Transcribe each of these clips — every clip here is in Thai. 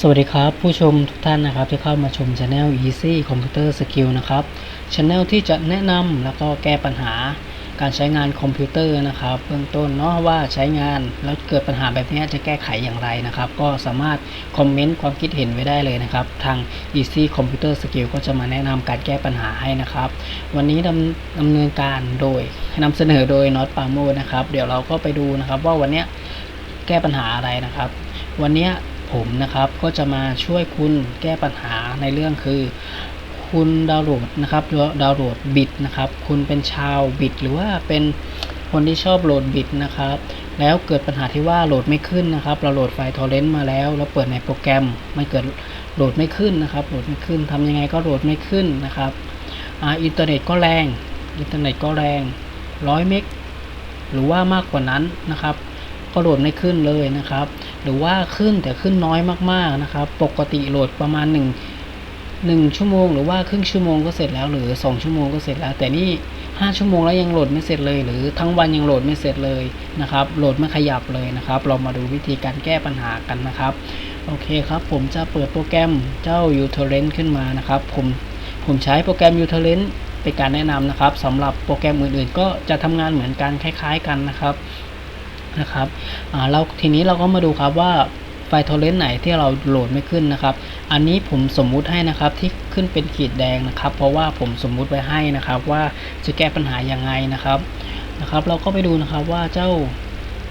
สวัสดีครับ ผู้ชมทุกท่านนะครับที่เข้ามาชม Channel Easy Computer Skill นะครับ Channel ที่จะแนะนำแล้วก็แก้ปัญหาการใช้งานคอมพิวเตอร์นะครับ เบื้องต้นเนาะว่าใช้งานแล้วเกิดปัญหาแบบนี้จะแก้ไขอย่างไรนะครับ ก็สามารถคอมเมนต์ความคิดเห็นไว้ได้เลยนะครับ ทาง Easy Computer Skill ก็จะมาแนะนำการแก้ปัญหาให้นะครับ วันนี้ดำดำเนินการโดยนำเสนอโดยน็อตปาโมนะครับ เดี๋ยวเราก็ไปดูนะครับ ว่าวันนี้แก้ปัญหาอะไรนะครับ วันนี้ ผมนะครับ ก็จะมาช่วยคุณแก้ปัญหาในเรื่องคือ คุณดาวน์โหลดนะครับดาวน์โหลดบิตนะครับ คุณเป็นชาวบิตหรือว่าเป็นคนที่ชอบโหลดบิตนะครับ แล้วเกิดปัญหาที่ว่าโหลดไม่ขึ้นนะครับ เราโหลดไฟล์ทอร์เรนต์มาแล้ว แล้วเปิดในโปรแกรมมันเกิดโหลดไม่ขึ้นนะครับ โหลดไม่ขึ้นทำยังไงก็โหลดไม่ขึ้นนะครับอ่าอินเทอร์เน็ตก็แรง อินเทอร์เน็ตก็แรงร้อยเมกหรือว่ามากกว่านั้นนะครับ ก็โหลดไม่ขึ้นเลยนะครับ หรือว่าขึ้นแต่ขึ้นน้อยมากๆนะครับ ปกติโหลดประมาณ1 1ชั่วโมง หรือว่าครึ่งชั่วโมงก็เสร็จแล้วหรือ 2 ชั่วโมงก็เสร็จแล้ว แต่นี่ 5 ชั่วโมงแล้วยังโหลดไม่เสร็จเลย หรือทั้งวันยังโหลดไม่เสร็จเลยนะครับ โหลดไม่ขยับเลยนะครับ เรามาดูวิธีการแก้ปัญหากันนะครับ โอเคครับ ผมจะเปิดโปรแกรมเจ้า uTorrent ขึ้นมานะครับ ผมผมใช้โปรแกรม uTorrent เป็นการแนะนำนะครับสำหรับโปรแกรมอื่นๆ ก็จะทำงานเหมือนกันคล้าย ๆ กันนะครับ นะครับอ่าเราทีนี้เราก็มาดูครับว่าไฟล์ทอร์เรนต์ไหนที่เราโหลดไม่ขึ้นนะครับ อันนี้ผมสมมุติให้นะครับที่ขึ้นเป็นขีดแดงนะครับ เพราะว่าผมสมมุติไว้ให้นะครับ ว่าจะแก้ปัญหายังไงนะครับนะครับ เราก็ไปดูนะครับว่าเจ้า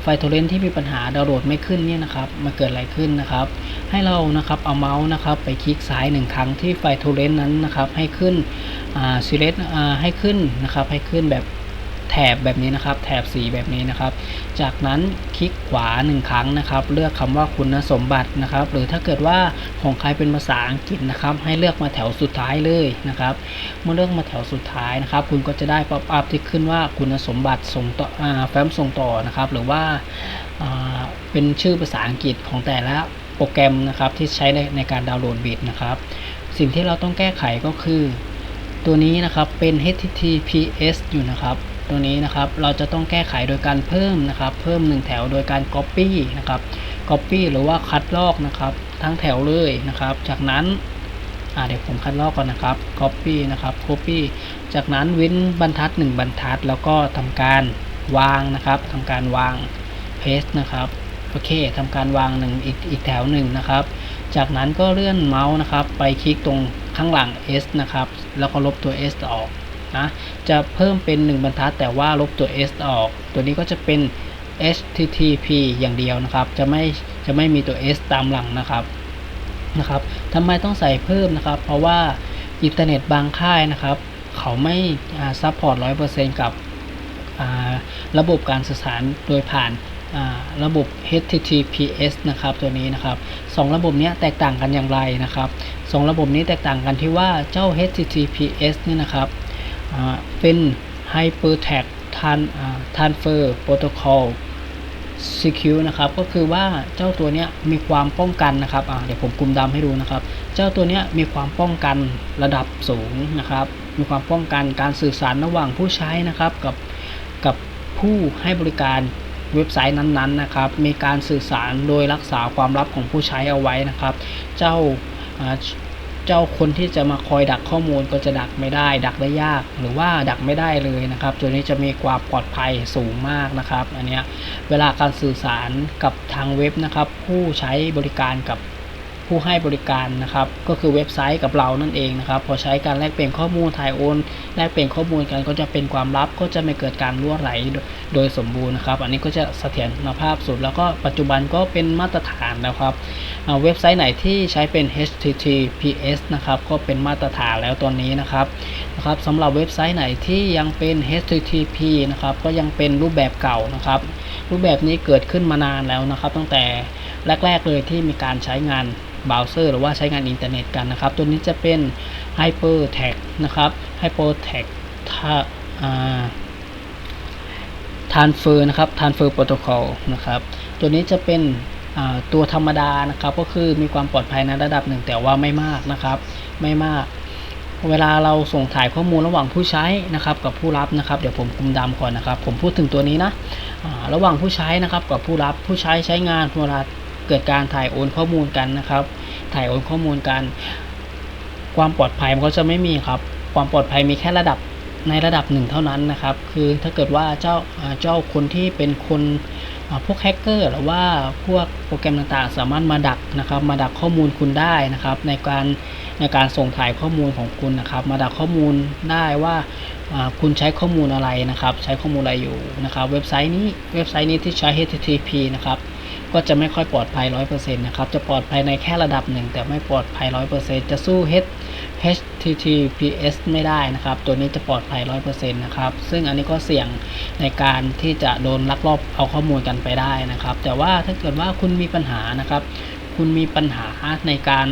ไฟล์ทอร์เรนต์ที่มีปัญหาดาวน์โหลดไม่ขึ้นเนี่ยนะครับมันเกิดอะไรขึ้นนะครับ ให้เรานะครับเอาเมาส์นะครับ ไปคลิกซ้ายหนึ่งครั้งที่ไฟล์ทอร์เรนต์นั้นนะครับ ให้ขึ้นอ่า select อ่าให้ขึ้นนะครับ ให้ขึ้นแบบ แถบแบบนี้นะครับ แถบสีแบบนี้นะครับ จากนั้นคลิกขวา 1 ครั้งนะครับ เลือกคำว่าคุณสมบัตินะครับ หรือถ้าเกิดว่าของใครเป็นภาษาอังกฤษนะครับ ให้เลือกมาแถวสุดท้ายเลยนะครับ เมื่อเลือกมาแถวสุดท้ายนะครับ คุณก็จะได้ป๊อปอัพที่ขึ้นว่าคุณสมบัติส่งต่อแฟ้มส่งต่อนะครับ หรือว่าอ่าเป็นชื่อภาษาอังกฤษของแต่ละโปรแกรมนะครับที่ใช้ในในการดาวน์โหลดบิตนะครับ สิ่งที่เราต้องแก้ไขก็คือ ตัวนี้นะครับเป็น https อยู่นะครับ ตัวนี้นะครับเราจะต้องแก้ไขโดยการเพิ่มนะครับ เพิ่ม 1 แถวโดยการ copy นะครับ copy หรือว่าคัดลอกนะครับ ทั้งแถวเลยนะครับ จากนั้นเดี๋ยวผมคัดลอกก่อนนะครับ copy นะครับ copy จากนั้นเว้นบรรทัด 1 บรรทัด แล้วก็ทำการวางนะครับทำการวาง paste นะครับโอเคทำการวางหนึ่งอีกอีกแถวหนึ่งนะครับ จากนั้นก็เลื่อนเมาส์นะครับ ไปคลิกตรงข้างหลัง S นะครับ แล้วก็ลบตัว S ออก นะจะเพิ่มเป็น 1 บรรทัด แต่ว่าลบตัว S ออก ตัวนี้ก็จะเป็น HTTP อย่างเดียวนะครับ จะไม่จะไม่มีตัว S ตามหลังนะครับนะครับทำไมต้องใส่เพิ่มนะครับ เพราะว่าอินเทอร์เน็ตบางค่ายนะครับ เขาไม่ซัพพอร์ต100%กับระบบการสื่อสารโดยผ่านาระบบ HTTPS นะครับตัวนี้นะครับสองระบบนี้แตกต่างกันอย่างไรนะครับสองระบบนี้แตกต่างกันที่ว่าเจ้า HTTPS เนี่ยนะครับ เป็น Hypertext Transfer Protocol Secure นะครับ ก็คือว่าเจ้าตัวเนี้ยมีความป้องกันนะครับเดี๋ยวผมกลุ่มดำให้ดูนะครับ เจ้าตัวเนี้ยมีความป้องกันระดับสูงนะครับ มีความป้องกันการสื่อสารระหว่างผู้ใช้นะครับกับกับผู้ให้บริการเว็บไซต์นั้นๆนะครับ มีการสื่อสารโดยรักษาความลับของผู้ใช้เอาไว้นะครับ เจ้า เจ้าคนที่จะมาคอยดักข้อมูลก็จะดักไม่ได้ ดักได้ยากหรือว่าดักไม่ได้เลยนะครับ ตัวนี้จะมีความปลอดภัยสูงมากนะครับ อันเนี้ยเวลาการสื่อสารกับทางเว็บนะครับ ผู้ใช้บริการกับ ผู้ให้บริการนะครับ ก็คือเว็บไซต์กับเรานั่นเองนะครับ พอใช้การแลกเปลี่ยนข้อมูลถ่ายโอน แลกเปลี่ยนข้อมูลกันก็จะเป็นความลับก็จะไม่เกิดการรั่วไหลโดยสมบูรณ์นะครับ อันนี้ก็จะเสถียรภาพสุด แล้วก็ปัจจุบันก็เป็นมาตรฐานแล้วครับอ่าเว็บไซต์ไหนที่ใช้เป็น HTTPS นะครับก็เป็นมาตรฐานแล้วตอนนี้นะครับนะครับสำหรับเว็บไซต์ไหนที่ยังเป็น HTTP นะครับก็ยังเป็นรูปแบบเก่านะครับ รูปแบบนี้เกิดขึ้นมานานแล้วนะครับ ตั้งแต่แรก ๆ เลยที่มีการใช้งาน เบราว์เซอร์หรือว่าใช้งานอินเทอร์เน็ตกันนะครับ ตัวนี้จะเป็น Hypertext นะครับ Hypertext ถ้าอ่า transfer นะครับ transfer protocol นะครับ ตัวนี้จะเป็นตัวธรรมดานะครับ ก็คือมีความปลอดภัยในระดับหนึ่งแต่ว่าไม่มากนะครับ ไม่มาก เวลาเราส่งถ่ายข้อมูลระหว่างผู้ใช้นะครับ กับผู้รับนะครับ เดี๋ยวผมคุมดำก่อนนะครับ ผมพูดถึงตัวนี้นะอ่าระหว่างผู้ใช้นะครับ กับผู้รับผู้ใช้ใช้งานเวลา เกิดการถ่ายโอนข้อมูลกันนะครับ ถ่ายโอนข้อมูลกัน ความปลอดภัยมันก็จะไม่มีครับ ความปลอดภัยมีแค่ระดับในระดับหนึ่งเท่านั้นนะครับ คือถ้าเกิดว่าเจ้าเจ้าคนที่เป็นคนพวกแฮกเกอร์หรือว่าพวกโปรแกรมต่างๆ สามารถมาดักนะครับ มาดักข้อมูลคุณได้นะครับ ในการในการส่งถ่ายข้อมูลของคุณนะครับ มาดักข้อมูลได้ว่าคุณใช้ข้อมูลอะไรนะครับ ใช้ข้อมูลอะไรอยู่นะครับ เว็บไซต์นี้เว็บไซต์นี้ที่ใช้ HTTP นะครับ ก็จะไม่ค่อยปลอดภัย 100%นะครับ จะปลอดภัยในแค่ระดับหนึ่ง แต่ไม่ปลอดภัย 100%จะสู้ HTTPS ไม่ได้นะครับ ตัวนี้จะปลอดภัย 100%นะครับ ซึ่งอันนี้ก็เสี่ยงในการที่จะโดนลักลอบเอาข้อมูลกันไปได้นะครับ แต่ว่าถ้าเกิดว่าคุณมีปัญหานะครับ คุณมีปัญหาในการ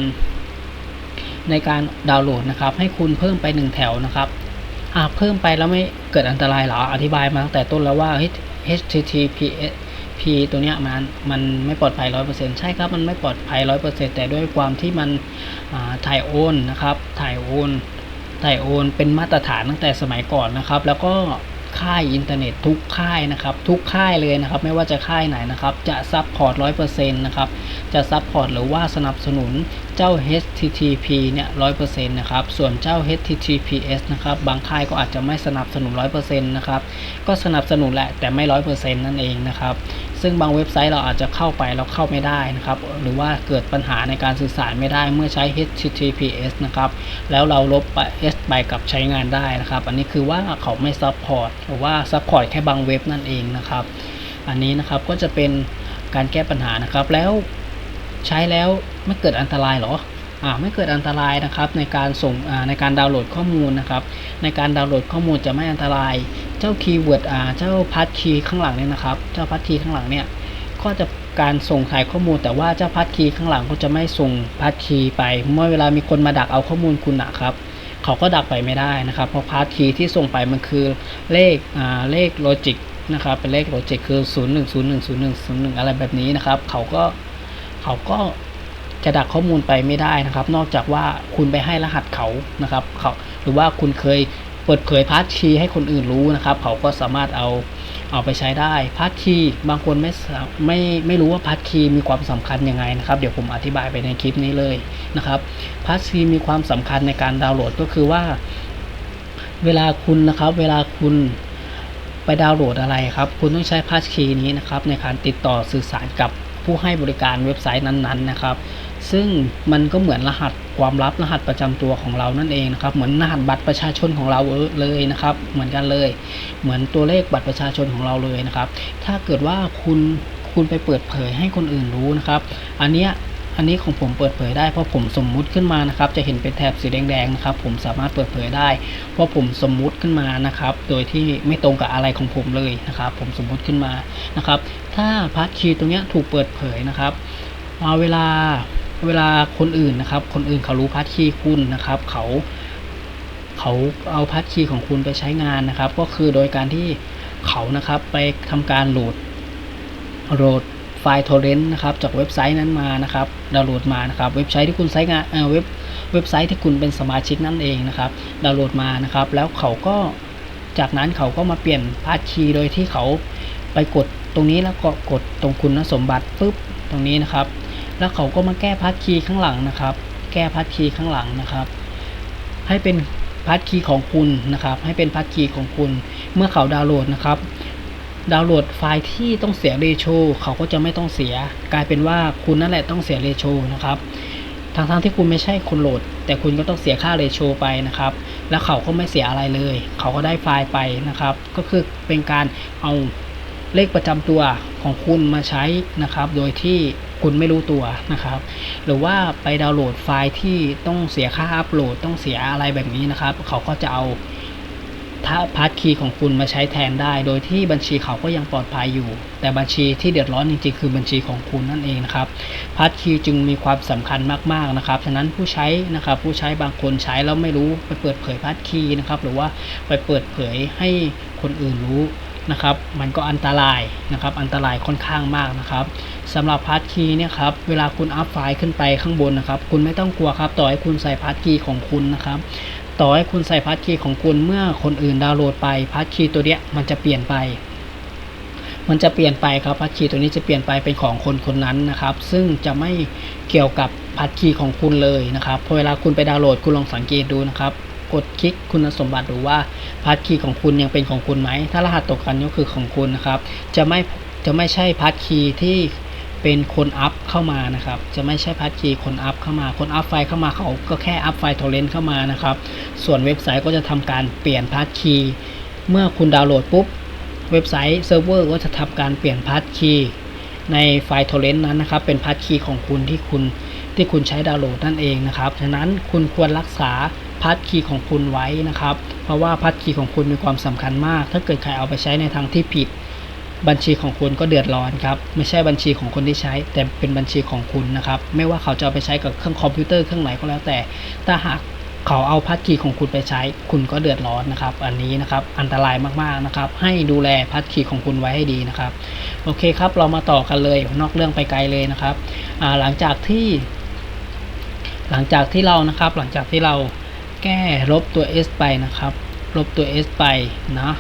ในการดาวน์โหลดนะครับ ให้คุณเพิ่มไป 1 แถวนะครับอาเพิ่มไปแล้วไม่เกิดอันตรายหรอ อธิบายมาตั้งแต่ต้นแล้วว่า HTTPS P ตัวเนี้ยมันมันไม่ปลอดภัย 100%ใช่ครับ มันไม่ปลอดภัย 100%แต่ด้วยความที่มันถ่ายโอนนะครับถ่ายโอนถ่ายโอนเป็นมาตรฐานตั้งแต่สมัยก่อนนะครับ แล้วก็ค่ายอินเทอร์เน็ตทุกค่ายนะครับทุกค่ายเลยนะครับไม่ว่าจะค่ายไหนนะครับจะซับพอร์ต100%นต์นะครับจะซับพอร์ตหรือว่าสนับสนุนเจ้า HTTP เนี่ย100%นต์นะครับส่วนเจ้า HTTPS นะครับบางค่ายก็อาจจะไม่สนับสนุน100%นต์นะครับก็สนับสนุนแหละแต่ไม่100%นั่นเองนะครับ ซึ่งบางเว็บไซต์เราอาจจะเข้าไปเราเข้าไม่ได้นะครับ หรือว่าเกิดปัญหาในการสื่อสารไม่ได้เมื่อใช้ HTTPS นะครับ แล้วเราลบไป S ไปกับใช้งานได้นะครับ อันนี้คือว่าเขาไม่ซัพพอร์ตหรือว่าซัพพอร์ตแค่บางเว็บนั่นเองนะครับ อันนี้นะครับก็จะเป็นการแก้ปัญหานะครับ แล้วใช้แล้วไม่เกิดอันตรายหรอ ไม่เกิดอันตรายนะครับในการส่งในการดาวน์โหลดข้อมูลนะครับ ในการดาวน์โหลดข้อมูลจะไม่อันตราย เจ้าคีย์เวิร์ดเจ้าพาสคีย์ข้างหลังเนี่ยนะครับ เจ้าพาสคีย์ข้างหลังเนี่ยก็จะการส่งถ่ายข้อมูล แต่ว่าเจ้าพาสคีย์ข้างหลังก็จะไม่ส่งพาสคีย์ไป เมื่อเวลามีคนมาดักเอาข้อมูลคุณนะครับเขาก็ดักไปไม่ได้นะครับ เพราะพาสคีย์ที่ส่งไปมันคือเลขอ่าเลขโลจิกนะครับเป็นเลขโลจิกคือ 0 1 0 1 0 1 0 1 อะไรแบบนี้นะครับ เขาก็เขาก็ จะดักข้อมูลไปไม่ได้นะครับ นอกจากว่าคุณไปให้รหัสเขานะครับเขาหรือว่าคุณเคยเปิดเผยพาสคีย์ให้คนอื่นรู้นะครับ เขาก็สามารถเอาเอาไปใช้ได้พาสคีย์บางคนไม่ไม่ไม่รู้ว่าพาสคีย์มีความสำคัญยังไงนะครับ เดี๋ยวผมอธิบายไปในคลิปนี้เลยนะครับพาสคีย์มีความสำคัญในการดาวน์โหลดก็คือว่า เวลาคุณนะครับ เวลาคุณไปดาวน์โหลดอะไรครับ คุณต้องใช้พาสคีย์นี้นะครับในการติดต่อสื่อสารกับ ผู้ให้บริการเว็บไซต์นั้นๆนะครับ ซึ่งมันก็เหมือนรหัสความลับรหัสประจำตัวของเรานั่นเองนะครับ เหมือนรหัสบัตรประชาชนของเราเลยนะครับ เหมือนกันเลย เหมือนตัวเลขบัตรประชาชนของเราเลยนะครับ ถ้าเกิดว่าคุณคุณไปเปิดเผยให้คนอื่นรู้นะครับ อันเนี้ย อันนี้ของผมเปิดเผยได้เพราะผมสมมุติขึ้นมานะครับ จะเห็นเป็นแถบสีแดงๆนะครับผมสามารถเปิดเผยได้ เพราะผมสมมุติขึ้นมานะครับ โดยที่ไม่ตรงกับอะไรของผมเลยนะครับ ผมสมมุติขึ้นมานะครับ ถ้าพาสคีย์ตรงนี้ถูกเปิดเผยนะครับเอาเวลาเวลาคนอื่นนะครับ คนอื่นเขารู้พาสคีย์คุณนะครับ เขาเขาเอาพาสคีย์ของคุณไปใช้งานนะครับ ก็คือโดยการที่เขานะครับไปทำการโหลดโหลด ไฟล์ torrent นะครับจากเว็บไซต์นั้นมานะครับดาวน์โหลดมานะครับเว็บไซต์ที่คุณใช้งานเอ่อเว็บเว็บไซต์ที่คุณเป็นสมาชิกนั่นเองนะครับดาวน์โหลดมานะครับ แล้วเขาก็จากนั้นเขาก็มาเปลี่ยนพาสคีย์โดยที่เขาไปกดตรงนี้แล้วก็กดตรงคุณสมบัติปุ๊บตรงนี้นะครับ แล้วเขาก็มาแก้พาสคีย์ข้างหลังนะครับ แก้พาสคีย์ข้างหลังนะครับ ให้เป็นพาสคีย์ของคุณนะครับ ให้เป็นพาสคีย์ของคุณ เมื่อเขาดาวน์โหลดนะครับ ดาวน์โหลดไฟล์ที่ต้องเสียเรโชเขาก็จะไม่ต้องเสีย กลายเป็นว่าคุณนั่นแหละต้องเสียเรโชนะครับทางทั้งที่คุณไม่ใช่คนโหลด แต่คุณก็ต้องเสียค่าเรโชไปนะครับ แล้วเขาก็ไม่เสียอะไรเลย เขาก็ได้ไฟล์ไปนะครับ ก็คือเป็นการเอาเลขประจำตัวของคุณมาใช้นะครับ โดยที่คุณไม่รู้ตัวนะครับ หรือว่าไปดาวน์โหลดไฟล์ที่ต้องเสียค่าอัปโหลด ต้องเสียอะไรแบบนี้นะครับ เขาก็จะเอา ถ้าพาสคีย์ของคุณมาใช้แทนได้ โดยที่บัญชีเขาก็ยังปลอดภัยอยู่ แต่บัญชีที่เดือดร้อนจริงๆคือบัญชีของคุณนั่นเองนะครับพาสคีย์จึงมีความสำคัญมากๆนะครับฉะนั้นผู้ใช้นะครับผู้ใช้บางคนใช้แล้วไม่รู้ไปเปิดเผยพาสคีย์นะครับหรือว่าไปเปิดเผยให้คนอื่นรู้นะครับมันก็อันตรายนะครับอันตรายค่อนข้างมากนะครับสำหรับพาสคีย์เนี่ยครับเวลาคุณอัพไฟล์ขึ้นไปข้างบนนะครับคุณไม่ต้องกลัวครับต่อให้คุณใส่พาสคีย์ของคุณนะครับ ต่อให้คุณใส่พาสคีย์ของคุณเมื่อคนอื่นดาวน์โหลดไปพาสคีย์ตัวเนี้ยมันจะเปลี่ยนไป มันจะเปลี่ยนไปครับพัดคีย์ตัวนี้จะเปลี่ยนไปเป็นของคนคนนั้นนะครับ ซึ่งจะไม่เกี่ยวกับพัดคีย์ของคุณเลยนะครับพอเวลาคุณไปดาวน์โหลดคุณลองสังเกตดูนะครับกดคลิกคุณสมบัติดูว่าพัดคีย์ของคุณยังเป็นของคุณไหม ถ้ารหัสตกกันก็คือของคุณนะครับ จะไม่จะไม่ใช่พัดคีย์ที่ เป็นคนอัพเข้ามานะครับ จะไม่ใช่พัดคีย์คนอัพเข้ามา คนอัพไฟเข้ามาเขาก็แค่อัพไฟล์ทอร์เรนต์เข้ามานะครับ ส่วนเว็บไซต์ก็จะทำการเปลี่ยนพาสคีย์เมื่อคุณดาวน์โหลดปุ๊บ เว็บไซต์เซิร์ฟเวอร์ก็จะทำการเปลี่ยนพาสคีย์ในไฟล์โทเรนต์นั้นนะครับ เป็นพาสคีย์ของคุณที่คุณที่คุณใช้ดาวน์โหลดนั่นเองนะครับ ฉะนั้นคุณควรรักษาพาสคีย์ของคุณไว้นะครับ เพราะว่าพาสคีย์ของคุณมีความสำคัญมาก ถ้าเกิดใครเอาไปใช้ในทางที่ผิด บัญชีของคุณก็เดือดร้อนครับไม่ใช่บัญชีของคนที่ใช้ แต่เป็นบัญชีของคุณนะครับ ไม่ว่าเขาจะเอาไปใช้กับเครื่องคอมพิวเตอร์เครื่องไหนก็แล้วแต่ ถ้าหากเขาเอาพาสคีย์ของคุณไปใช้ คุณก็เดือดร้อนนะครับ อันนี้นะครับอันตรายมากๆนะครับ ให้ดูแลพาสคีย์ของคุณไว้ให้ดีนะครับ โอเคครับ เรามาต่อกันเลยนอกเรื่องไปไกลเลยนะครับหลังจากที่ หลังจากที่เรานะครับ หลังจากที่เราแก้ลบตัว s ไปนะครับ ลบตัว s ไปนะ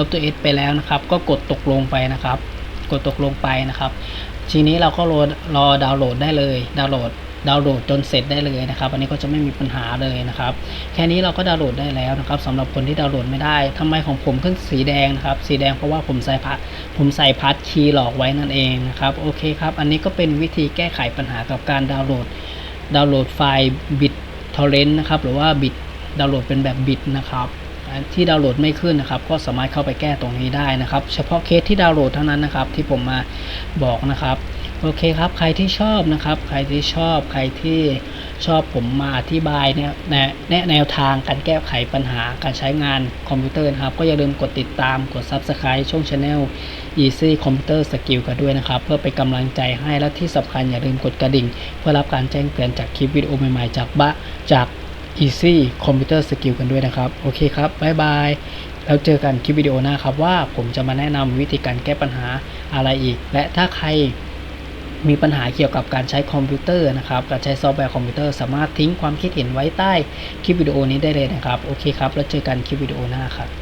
ลบตัว s ไปแล้วนะครับ ก็กดตกลงไปนะครับ กดตกลงไปนะครับ ทีนี้เราก็รอรอดาวน์โหลดได้เลย ดาวน์โหลดดาวน์โหลดจนเสร็จได้เลยนะครับ อันนี้ก็จะไม่มีปัญหาเลยนะครับ แค่นี้เราก็ดาวน์โหลดได้แล้วนะครับสำหรับคนที่ดาวน์โหลดไม่ได้ทำไมของผมขึ้นสีแดงนะครับ สีแดงเพราะว่าผมใส่พัดผมใส่พัดคีย์หลอกไว้นั่นเองนะครับ โอเคครับ อันนี้ก็เป็นวิธีแก้ไขปัญหากับการดาวน์โหลด ดาวน์โหลดไฟล์บิตทอร์เรนต์นะครับ หรือว่าบิตดาวน์โหลดเป็นแบบบิตนะครับ ที่ดาวน์โหลดไม่ขึ้นนะครับ ก็สามารถเข้าไปแก้ตรงนี้ได้นะครับ เฉพาะเคสที่ดาวน์โหลดเท่านั้นนะครับ ที่ผมมาบอกนะครับโอเคครับใครที่ชอบนะครับ ใครที่ชอบใครที่ชอบผมมาอธิบายเนี่ยแนะแนวทางการแก้ไขปัญหาการใช้งานคอมพิวเตอร์นะครับ ก็อย่าลืมกดติดตามกด Subscribe ช่อง Channel Easy Computer Skill กันด้วยนะครับ เพื่อเป็นกำลังใจให้และที่สำคัญอย่าลืมกดกระดิ่ง เพื่อรับการแจ้งเตือนจากคลิปวิดีโอใหม่ๆจากบะจาก Easy Computer Skill กันด้วยนะครับ โอเคครับบ๊ายบายแล้วเจอกันคลิปวิดีโอหน้าครับว่าผมจะมาแนะนำวิธีการแก้ปัญหาอะไรอีก และถ้าใครมีปัญหาเกี่ยวกับการใช้คอมพิวเตอร์นะครับการใช้ซอฟต์แวร์คอมพิวเตอร์สามารถทิ้งความคิดเห็นไว้ใต้คลิปวิดีโอนี้ได้เลยนะครับ โอเคครับ แล้วเจอกันคลิปวิดีโอหน้าครับ